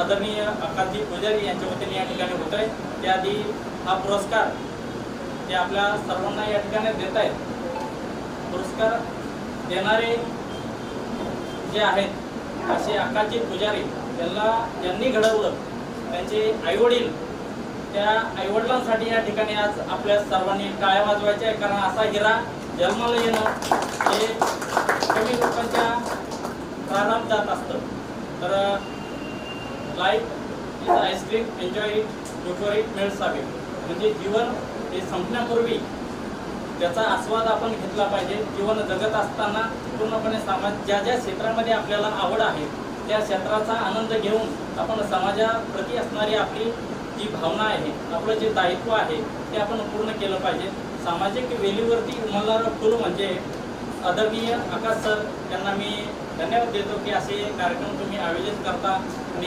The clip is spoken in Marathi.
आदरणीय आकाशजी पुजारी यांच्या वतीने या ठिकाणी होत आहे. त्याआधी हा पुरस्कार ते आपल्या सर्वांना या ठिकाणी देत आहेत. पुरस्कार देणारे जे आहेत असे आकाशजी पुजारी त्यांना ज्यांनी घडवलं. त्यांचे आईवडील त्या आईवडिलांसाठी या ठिकाणी आज आपल्या सर्वांनी टाळ्या वाजवायच्या आहे कारण असा हिरा जन्माला येणं हे कमी लोकांच्या प्राणात जात असतं. तर life ice cream enjoy it before it melts म्हणजे जीवन हे संपण्यापूर्वी त्याचा आस्वाद आपण घेतला पाहिजे. जीवन जगत असताना पूर्णपणे समाज ज्या ज्या क्षेत्रामध्ये आपल्याला आवड आहे त्या क्षेत्राचा आनंद घेऊन आपण समाजाप्रती असणारी आपली जी भावना आहे आपलं जे दायित्व आहे ते आपण पूर्ण केलं पाहिजे. सामाजिक वेलीवरती उमलणारं फुल म्हणजे आदरणीय आकाश सर यांना मी धन्यवाद देतो की असे कार्यक्रम तुम्ही आयोजित करता. आणि